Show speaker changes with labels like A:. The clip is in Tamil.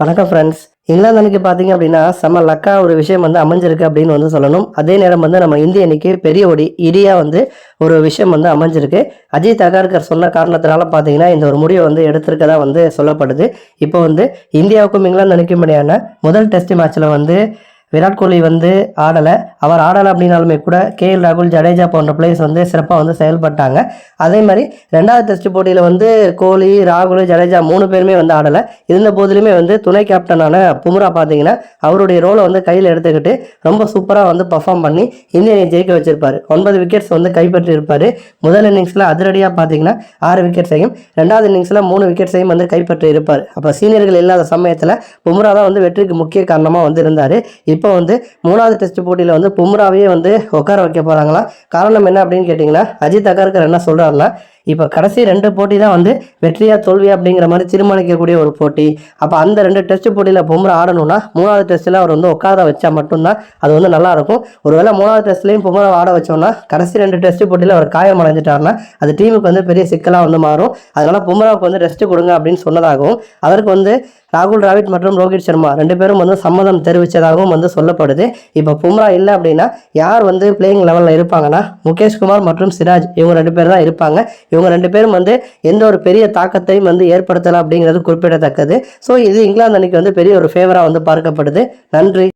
A: வணக்கம் ஃப்ரெண்ட்ஸ் இங்கிலாந்து அன்னைக்கு பார்த்தீங்க அப்படின்னா செம்ம லக்கா ஒரு விஷயம் வந்து அமைஞ்சிருக்கு அப்படின்னு வந்து சொல்லணும். அதே நேரம் வந்து நம்ம இந்திய அன்னைக்கு பெரிய ஒடி இடியா வந்து ஒரு விஷயம் வந்து அமைஞ்சிருக்கு. அஜித் அகார்கர் சொன்ன காரணத்தினால பார்த்தீங்கன்னா இந்த ஒரு முடிவை வந்து எடுத்திருக்கதா வந்து சொல்லப்படுது. இப்போ வந்து இந்தியாவுக்கும் இங்கிலாந்து அணிக்கும்படியான முதல் டெஸ்ட் மேட்ச்சில் வந்து விராட் கோலி வந்து ஆடலை. அவர் ஆடலை அப்படின்னாலுமே கூட கே எல் ராகுல் ஜடேஜா போன்ற பிளேயர்ஸ் வந்து சிறப்பாக வந்து செயல்பட்டாங்க. அதே மாதிரி ரெண்டாவது டெஸ்ட் போட்டியில் வந்து கோலி ராகுல் ஜடேஜா மூணு பேருமே வந்து ஆடலை. இருந்த போதிலுமே வந்து துணை கேப்டனான பும்ரா பார்த்தீங்கன்னா அவருடைய ரோலை வந்து கையில் எடுத்துக்கிட்டு ரொம்ப சூப்பராக வந்து பர்ஃபார்ம் பண்ணி இந்தியனை ஜெயிக்க வச்சிருப்பார். ஒன்பது விக்கெட்ஸ் வந்து கைப்பற்றி இருப்பார் முதல் இன்னிங்ஸில் அதிரடியாக பார்த்தீங்கன்னா ஆறு விக்கெட்ஸையும் ரெண்டாவது இன்னிங்ஸில் மூணு விக்கெட்ஸையும் வந்து கைப்பற்றி இருப்பார் அப்போ சீனியர்கள் இல்லாத சமயத்தில் பும்ரா தான் வந்து வெற்றிக்கு முக்கிய காரணமாக வந்து இருந்தார். இப்போ வந்து மூணாவது டெஸ்ட் போட்டியில் வந்து பும்ராவே வந்து உட்கார வைக்க போகிறாங்களா காரணம் என்ன அப்படின்னு கேட்டிங்கன்னா அஜித் அகர்கர் என்ன சொல்கிறாருன்னா இப்போ கடைசி ரெண்டு போட்டி தான் வந்து வெற்றியா தோல்வியா அப்படிங்கிற மாதிரி தீர்மானிக்கக்கூடிய ஒரு போட்டி. அப்போ அந்த ரெண்டு டெஸ்ட் போட்டியில் பொம்ரா ஆடணும்னா மூணாவது டெஸ்ட்டில் அவர் வந்து உட்கார வச்சா மட்டும்தான் அது வந்து நல்லாயிருக்கும். ஒருவேளை மூணாவது டெஸ்ட்லேயும் பொம்ரா ஆட வச்சோம்னா கடைசி ரெண்டு டெஸ்ட் போட்டியில் அவர் காயம் அடைஞ்சிட்டாருன்னா அது டீமுக்கு வந்து பெரிய சிக்கலாக வந்து மாறும். அதனால் பும்ராவுக்கு வந்து ரெஸ்ட் கொடுங்க அப்படின்னு சொன்னதாகவும் அதற்கு வந்து ராகுல் டிராவிட் மற்றும் ரோஹித் சர்மா ரெண்டு பேரும் வந்து சம்மதம் தெரிவித்ததாகவும் வந்து சொல்லப்படுது. இப்போ பும்ரா இல்லை அப்படின்னா யார் வந்து பிளேயிங் லெவலில் இருப்பாங்கன்னா முகேஷ் குமார் மற்றும் சிராஜ் இவங்க ரெண்டு பேர் தான் இருப்பாங்க. இவங்க ரெண்டு பேரும் வந்து எந்த ஒரு பெரிய தாக்கத்தையும் வந்து ஏற்படுத்தலாம் அப்படிங்கிறது குறிப்பிடத்தக்கது. ஸோ இது இங்கிலாந்து அணிக்கு வந்து பெரிய ஒரு ஃபேவராக வந்து பார்க்கப்படுது. நன்றி.